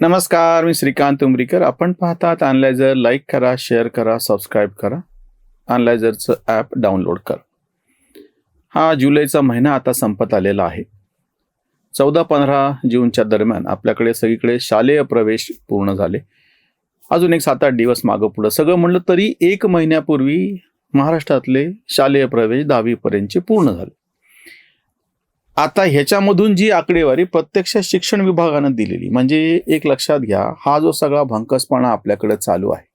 नमस्कार मी श्रीकांत उमरीकर. आपण पाहतात अनलायझर लाईक करा शेअर करा सबस्क्राईब करा. अनलायझरचं ॲप डाउनलोड करा. हा जुलैचा महिना आता संपत आलेला आहे. चौदा पंधरा जूनच्या दरम्यान आपल्याकडे सगळीकडे शालेय प्रवेश पूर्ण झाले. अजून एक सात आठ दिवस मागं पुढं. सगळं म्हणलं तरी एक महिन्यापूर्वी महाराष्ट्रातले शालेय प्रवेश दहावीपर्यंतचे पूर्ण झाले. आता ह्याच्यामधून जी आकडेवारी प्रत्यक्ष शिक्षण विभागानं दिलेली म्हणजे एक लक्षात घ्या हा जो सगळा भंकसपणा आपल्याकडे चालू आहे.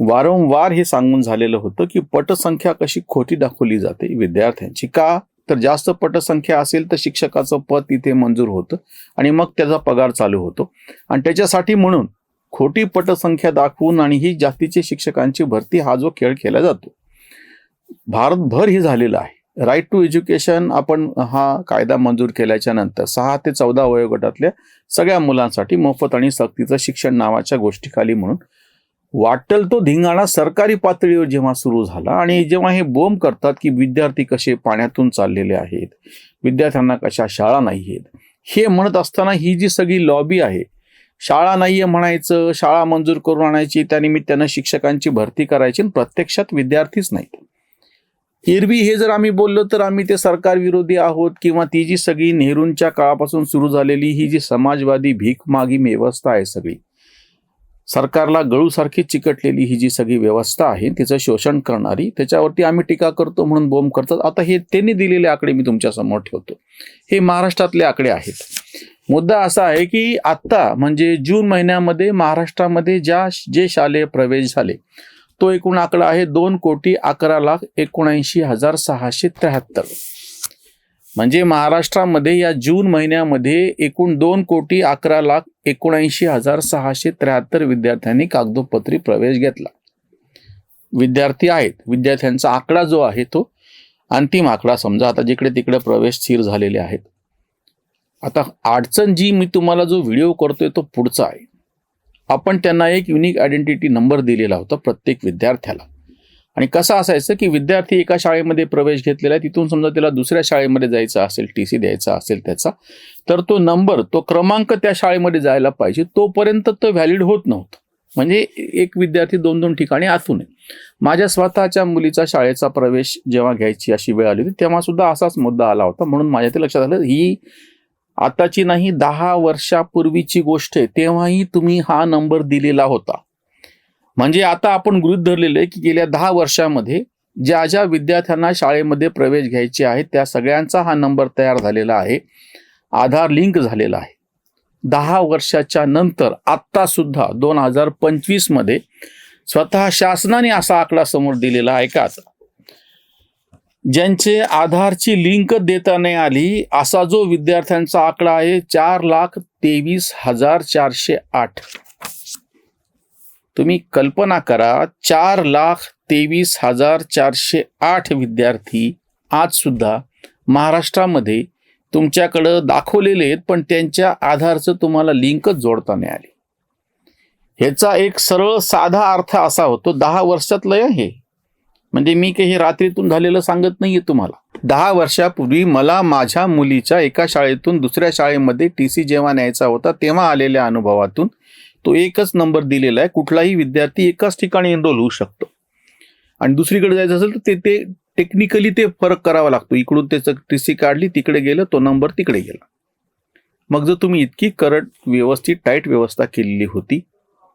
वारंवार हे सांगून झालेलं होतं की पटसंख्या कशी खोटी दाखवली जाते विद्यार्थ्यांची. का? तर जास्त पटसंख्या असेल तर शिक्षकाचं पद तिथे मंजूर होतं आणि मग त्याचा पगार चालू होतो. आणि त्याच्यासाठी म्हणून खोटी पटसंख्या दाखवून आणि ही जास्तीची शिक्षकांची भरती हा जो खेळ केला जातो. भारतभर हे झालेलं आहे. राईट टू एज्युकेशन आपण हा कायदा मंजूर केल्याच्यानंतर सहा ते चौदा वयोगटातल्या सगळ्या मुलांसाठी मोफत आणि सक्तीचं शिक्षण नावाच्या गोष्टीखाली म्हणून. वाटल तो धिंगाणा सरकारी पातळीवर जेव्हा सुरू झाला आणि जेव्हा हे बोंब करतात की विद्यार्थी कसे पाण्यातून चाललेले आहेत विद्यार्थ्यांना कशा शाळा नाही आहेत हे म्हणत असताना ही जी सगळी लॉबी आहे शाळा नाहीये म्हणायचं शाळा मंजूर करून आणायची त्यानिमित्तानं शिक्षकांची भरती करायची आणि प्रत्यक्षात विद्यार्थीच नाहीत. एरवी हे जर आम्ही बोललो तर आम्ही ते सरकार विरोधी आहोत किंवा ती जी सगळी नेहरूंच्या काळापासून सुरू झालेली ही जी समाजवादी भीक मागी व्यवस्था आहे सगळी सरकारला गळूसारखी चिकटलेली ही जी सगळी व्यवस्था आहे तिचं शोषण करणारी त्याच्यावरती आम्ही टीका करतो म्हणून बोंब करतात. आता हे त्यांनी दिलेले आकडे मी तुमच्यासमोर ठेवतो. हे महाराष्ट्रातले आकडे आहेत. मुद्दा असा आहे की आत्ता म्हणजे जून महिन्यामध्ये महाराष्ट्रामध्ये ज्या जे शालेय प्रवेश झाले तो एकूण आकडा आहे दोन कोटी अकरा लाख एकोणऐंशी हजार सहाशे त्र्याहत्तर. म्हणजे महाराष्ट्रामध्ये या जून महिन्यामध्ये एकूण दोन कोटी अकरा लाख एकोणऐंशी हजार सहाशे त्र्याहत्तर विद्यार्थ्यांनी कागदोपत्री प्रवेश घेतला. विद्यार्थी आहेत. विद्यार्थ्यांचा आकडा जो आहे तो अंतिम आकडा समजा आता जिकडे तिकडे प्रवेश स्थिर झालेले आहेत. आता अडचण जी मी तुम्हाला जो व्हिडिओ करतोय तो पुढचा आहे. आपण त्यांना एक युनिक आयडेंटिटी नंबर दिलेला होता प्रत्येक विद्यार्थ्याला. आणि कसं असायचं की विद्यार्थी एका शाळेमध्ये प्रवेश घेतलेला आहे तिथून समजा त्याला दुसऱ्या शाळेमध्ये जायचं असेल टी सी द्यायचा असेल त्याचा तर तो नंबर तो क्रमांक त्या शाळेमध्ये जायला पाहिजे तोपर्यंत तो व्हॅलिड होत नव्हतं. म्हणजे एक विद्यार्थी दोन दोन ठिकाणी आतून आहे. माझ्या स्वतःच्या मुलीचा शाळेचा प्रवेश जेव्हा घ्यायची अशी वेळ आली होती तेव्हा सुद्धा असाच मुद्दा आला होता म्हणून माझ्या ते लक्षात आलं ही आताची नाही दहा वर्षापूर्वीची गोष्ट आहे तेव्हाही तुम्ही हा नंबर दिलेला होता. म्हणजे आता आपण गृहित धरलेलं आहे की गेल्या दहा वर्षामध्ये ज्या ज्या विद्यार्थ्यांना शाळेमध्ये प्रवेश घ्यायचे आहेत त्या सगळ्यांचा हा नंबर तयार झालेला आहे आधार लिंक झालेला आहे. दहा वर्षाच्या नंतर आत्ता सुद्धा दोन हजार पंचवीसमध्ये स्वतः शासनाने असा आकडा समोर दिलेला आहे का? ज्यांचे आधारची लिंक देता नाही आली असा जो विद्यार्थ्यांचा आकडा आहे चार लाख तेवीस हजार चारशे आठ. तुम्ही कल्पना करा चार लाख तेवीस हजार चारशे आठ विद्यार्थी आज सुद्धा महाराष्ट्रामध्ये तुमच्याकडं दाखवलेले आहेत पण त्यांच्या आधारचं तुम्हाला लिंकच जोडता नाही आली. ह्याचा एक सरळ साधा अर्थ असा होतो दहा वर्षातलं आहे हे. म्हणजे मी काही रात्रीतून झालेलं सांगत नाहीये तुम्हाला. दहा वर्षापूर्वी मला माझ्या मुलीच्या एका शाळेतून दुसऱ्या शाळेमध्ये टी सी जेव्हा न्यायचा होता तेव्हा आलेल्या अनुभवातून तो एकच नंबर दिलेला आहे. कुठलाही विद्यार्थी एकाच ठिकाणी एनरोल होऊ शकतो. आणि दुसरीकडे जायचं असेल तर ते ते टेक्निकली ते फरक करावा लागतो. इकडून त्याचं टी सी काढली तिकडे गेलं तो नंबर तिकडे गेला. मग जर तुम्ही इतकी करट व्यवस्थित टाईट व्यवस्था केलेली होती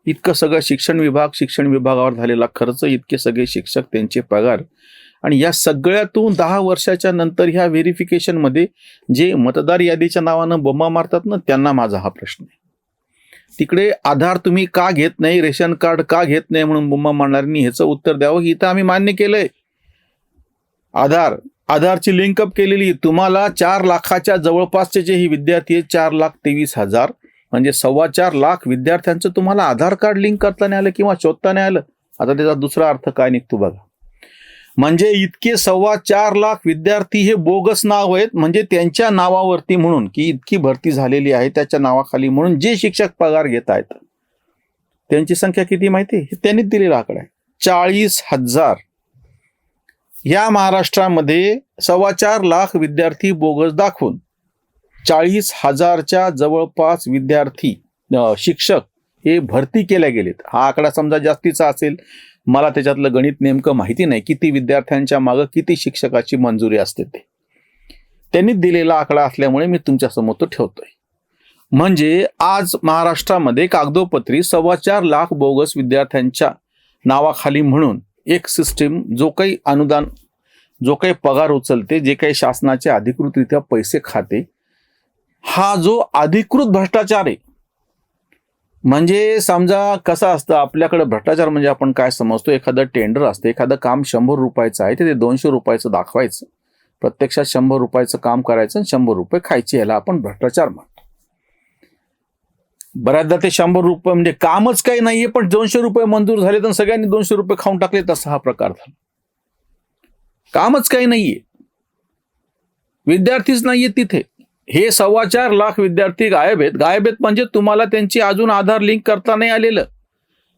इतकं सगळं शिक्षण विभाग शिक्षण विभागावर झालेला खर्च इतके सगळे शिक्षक त्यांचे पगार. आणि या सगळ्यातून दहा वर्षाच्या नंतर ह्या व्हेरिफिकेशनमध्ये जे मतदार यादीच्या नावानं बोंबा मारतात ना त्यांना माझा हा प्रश्न आहे. तिकडे आधार तुम्ही का घेत नाही रेशन कार्ड का घेत नाही म्हणून बोंबा मारणाऱ्यांनी ह्याचं उत्तर द्यावं की इथं आम्ही मान्य केलंय. आधार आधारची लिंकअप केलेली तुम्हाला चार लाखाच्या जवळपासचे जे ही विद्यार्थी आहेत चार लाख तेवीस हजार म्हणजे सव्वा चार लाख विद्यार्थ्यांचं तुम्हाला आधार कार्ड लिंक करता नाही आलं किंवा शोधता नाही आलं आता त्याचा दुसरा अर्थ काय निघतो बघा. म्हणजे इतके सव्वा चार लाख विद्यार्थी हे बोगस नाव आहेत म्हणजे त्यांच्या नावावरती म्हणून की इतकी भरती झालेली आहे त्याच्या नावाखाली म्हणून जे शिक्षक पगार घेत आहेत त्यांची संख्या किती माहिती हे त्यांनीच दिलेला आकडा आहे. चाळीस हजार. या महाराष्ट्रामध्ये सव्वा चार लाख विद्यार्थी बोगस दाखवून चाळीस हजारच्या जवळपास विद्यार्थी शिक्षक हे भरती केल्या गेलेत. हा आकडा समजा जास्तीचा असेल मला त्याच्यातलं गणित नेमकं माहिती नाही किती विद्यार्थ्यांच्या मागं किती शिक्षकाची मंजुरी असते ते. त्यांनी दिलेला आकडा असल्यामुळे मी तुमच्यासमोर तो ठेवतोय. म्हणजे आज महाराष्ट्रामध्ये कागदोपत्री सव्वा चार लाख बोगस विद्यार्थ्यांच्या नावाखाली म्हणून एक सिस्टीम जो काही अनुदान जो काही पगार उचलते जे काही शासनाचे अधिकृतरित्या पैसे खाते हा जो अधिकृत भ्रष्टाचार आहे म्हणजे समजा कसं असतं आपल्याकडे भ्रष्टाचार म्हणजे आपण काय समजतो एखादं टेंडर असतं एखादं काम शंभर रुपयाचं आहे ते ते दोनशे रुपयाचं दाखवायचं. प्रत्यक्षात शंभर रुपयाचं काम करायचं आणि शंभर रुपये खायचे याला आपण भ्रष्टाचार म्हणतो. बऱ्याचदा ते शंभर रुपये म्हणजे कामच काही नाहीये पण दोनशे रुपये मंजूर झाले तर सगळ्यांनी दोनशे रुपये खाऊन टाकले तसा हा प्रकार झाला. कामच काही नाहीये. विद्यार्थीच नाहीये तिथे. हे सव्वा चार लाख विद्यार्थी गायब आहेत. गायब आहेत म्हणजे तुम्हाला त्यांची अजून आधार लिंक करता नाही आलेलं.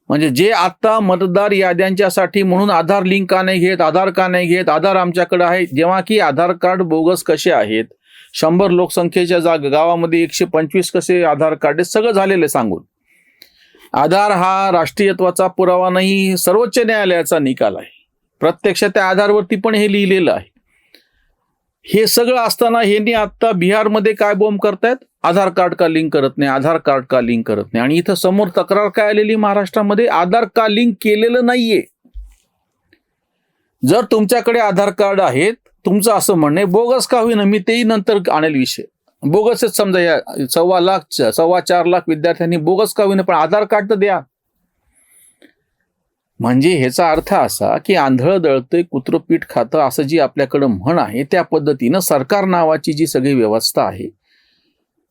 म्हणजे जे आता मतदार याद्यांच्यासाठी म्हणून आधार लिंक का नाही घेत आधार का नाही घेत आधार आमच्याकडे आहे. जेव्हा की आधार कार्ड बोगस कसे आहेत? शंभर लोकसंख्येच्या जाग गावामध्ये एकशे पंचवीस कसे आधार कार्ड सगळं झालेलं आहे सांगून. आधार हा राष्ट्रीयत्वाचा पुरावा नाही सर्वोच्च न्यायालयाचा निकाल आहे. प्रत्यक्ष त्या आधारवरती पण हे लिहिलेलं आहे. हे सगळं असताना ह्यांनी आता बिहारमध्ये काय बॉम्ब करतायत? आधार कार्ड का लिंक करत नाही? आधार कार्ड का लिंक करत नाही? आणि इथं समोर तक्रार काय आलेली महाराष्ट्रामध्ये? आधार का लिंक केलेलं नाहीये. जर तुमच्याकडे आधार कार्ड आहेत तुमचं असं म्हणणं आहे बोगस का होईना? मी तेही नंतर आणेल विषय. बोगसच समजा या सव्वा लाख सव्वा चार लाख विद्यार्थ्यांनी बोगस का होईना? पण आधार कार्ड तर द्या. म्हणजे ह्याचा अर्थ असा की आंधळ दळतंय कुत्रपीठ खातं असं जी आपल्याकडं म्हण आहे त्या पद्धतीनं सरकार नावाची जी सगळी व्यवस्था आहे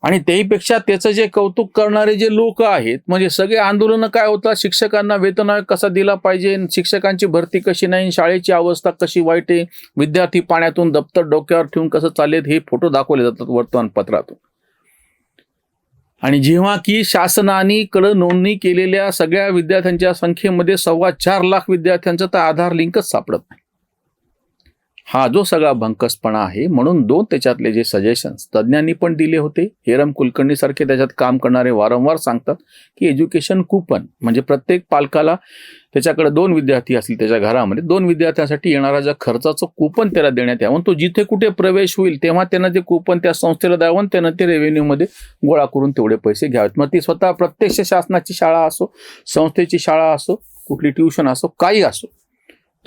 आणि त्याहीपेक्षा त्याचं जे कौतुक करणारे जे लोक आहेत म्हणजे सगळे आंदोलनं काय होतात? शिक्षकांना वेतन कसा दिला पाहिजे? शिक्षकांची भरती कशी नाही? शाळेची अवस्था कशी वाईट आहे? विद्यार्थी पाण्यातून दप्तर डोक्यावर ठेवून कसं चालेल हे फोटो दाखवले जातात वर्तमानपत्रातून. आणि जेव्हा की शासनाने कडं नोंदणी केलेल्या सगळ्या विद्यार्थ्यांच्या संख्येमध्ये सव्वा चार लाख विद्यार्थ्यांचं तर आधार लिंकच सापडत नाही. हा जो सगळा भंकसपणा आहे म्हणून दोन त्याच्यातले जे सजेशन्स तज्ज्ञांनी पण दिले होते. हेरम कुलकर्णी सारखे त्याच्यात काम करणारे वारंवार सांगतात की एज्युकेशन कुपन म्हणजे प्रत्येक पालकाला त्याच्याकडे दोन विद्यार्थी असतील त्याच्या घरामध्ये दोन विद्यार्थ्यांसाठी येणारा ज्या खर्चाचं कुपन त्याला देण्यात यावं. तो जिथे कुठे प्रवेश होईल तेव्हा त्यांना ते कुपन त्या संस्थेला द्यावं त्यांना ते रेव्हेन्यूमध्ये गोळा करून तेवढे पैसे घ्यावेत. मग ती स्वतः प्रत्यक्ष शासनाची शाळा असो संस्थेची शाळा असो कुठली ट्युशन असो काही असो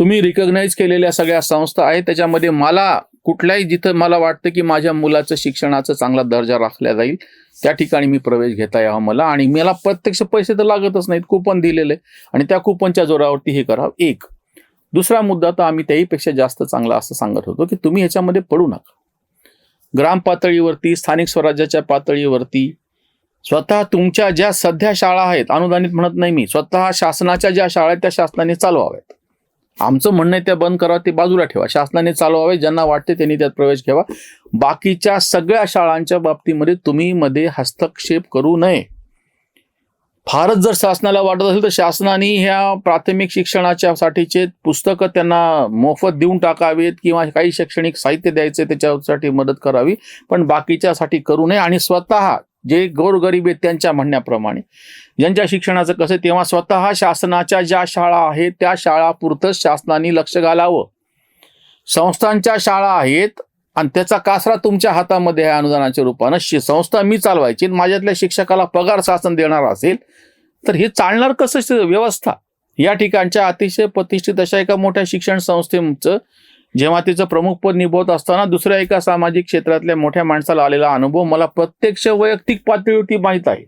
तुम्ही रिकग्नाईज केलेल्या सगळ्या संस्था आहेत. त्याच्यामध्ये मला कुठल्याही जिथं मला वाटतं की माझ्या मुलाचं शिक्षणाचा चांगला दर्जा राखला जाईल त्या ठिकाणी मी प्रवेश घेता यावा मला. आणि मला प्रत्यक्ष पैसे तर लागतच नाहीत कुपन दिलेले. आणि त्या कुपनच्या जोरावरती हे करावं एक. दुसरा मुद्दा तर आम्ही त्याहीपेक्षा जास्त चांगला असं सांगत होतो की तुम्ही ह्याच्यामध्ये पडू नका. ग्राम पातळीवरती स्थानिक स्वराज्याच्या पातळीवरती स्वतः तुमच्या ज्या सध्या शाळा आहेत अनुदानित म्हणत नाही मी स्वतः शासनाच्या ज्या शाळा आहेत त्या शासनाने चालवाव्यात. आमचं म्हणणं आहे त्या बंद करा ते बाजूला ठेवा. शासनाने चालवावे ज्यांना वाटते त्यांनी त्यात प्रवेश घ्यावा. बाकीच्या सगळ्या शाळांच्या बाबतीमध्ये तुम्ही मध्ये हस्तक्षेप करू नये. फारच जर शासनाला वाटत असेल तर शासनाने ह्या प्राथमिक शिक्षणाच्या साठीचे पुस्तकं त्यांना मोफत देऊन टाकावेत किंवा काही शैक्षणिक साहित्य द्यायचे त्याच्यासाठी मदत करावी. पण बाकीच्यासाठी करू नये आणि स्वतः जे गोरगरीब आहेत त्यांच्या म्हणण्याप्रमाणे. ज्यांच्या शिक्षणाचं कसं तेव्हा स्वतः शासनाच्या ज्या शाळा आहेत त्या शाळापुरतंच शासनाने लक्ष घालावं. संस्थांच्या शाळा आहेत आणि त्याचा कासरा तुमच्या हातामध्ये आहे अनुदानाच्या रूपानं. संस्था मी चालवायची माझ्यातल्या शिक्षकाला पगार शासन देणार असेल तर हे चालणार कसं? व्यवस्था. या ठिकाणच्या अतिशय प्रतिष्ठित अशा एका मोठ्या शिक्षण संस्थेचं जेव्हा तिचं प्रमुखपद निभवत असताना दुसऱ्या एका सामाजिक क्षेत्रातल्या मोठ्या माणसाला आलेला अनुभव मला प्रत्यक्ष वैयक्तिक पातळीवरती माहीत आहे.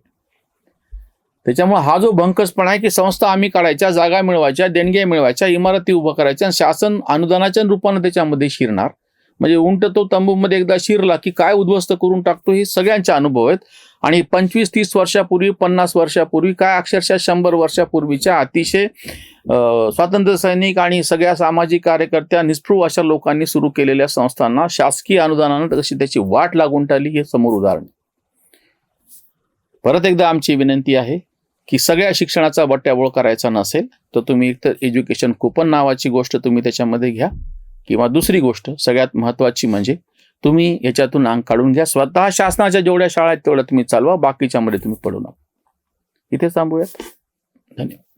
त्याच्यामुळे हा जो भंकसपणा आहे की संस्था आम्ही काढायच्या जागा मिळवायच्या देणग्या मिळवायच्या इमारती उभं करायच्या आणि शासन अनुदानाच्या रूपानं त्याच्यामध्ये शिरणार. म्हणजे उंट तो तंबूमध्ये एकदा शिरला की काय उद्ध्वस्त करून टाकतो हे सगळ्यांचे अनुभव आहेत. आणि पंचवीस तीस वर्षापूर्वी पन्नास वर्षापूर्वी काय अक्षरशः शंभर वर्षापूर्वीच्या अतिशय स्वातंत्र्य सैनिक आणि सगळ्या सामाजिक कार्यकर्त्या निष्ठुर अशा लोकांनी सुरू केलेल्या संस्थांना शासकीय अनुदानानं कशी त्याची वाट लागून टाली हे समोर उदाहरण परत एकदा आमची विनंती आहे की सगळ्या शिक्षणाचा बट्ट्याबोळ करायचा नसेल तर तुम्ही एक तर एज्युकेशन कुपन नावाची गोष्ट तुम्ही त्याच्यामध्ये घ्या किंवा दुसरी गोष्ट सगळ्यात महत्त्वाची म्हणजे तुम्ही याच्यातून अंग काढून घ्या. स्वतः शासनाच्या जेवढ्या शाळा आहेत तेवढ्या तुम्ही चालवा. बाकीच्यामध्ये तुम्ही पडू नका. इथे थांबूयात. धन्यवाद.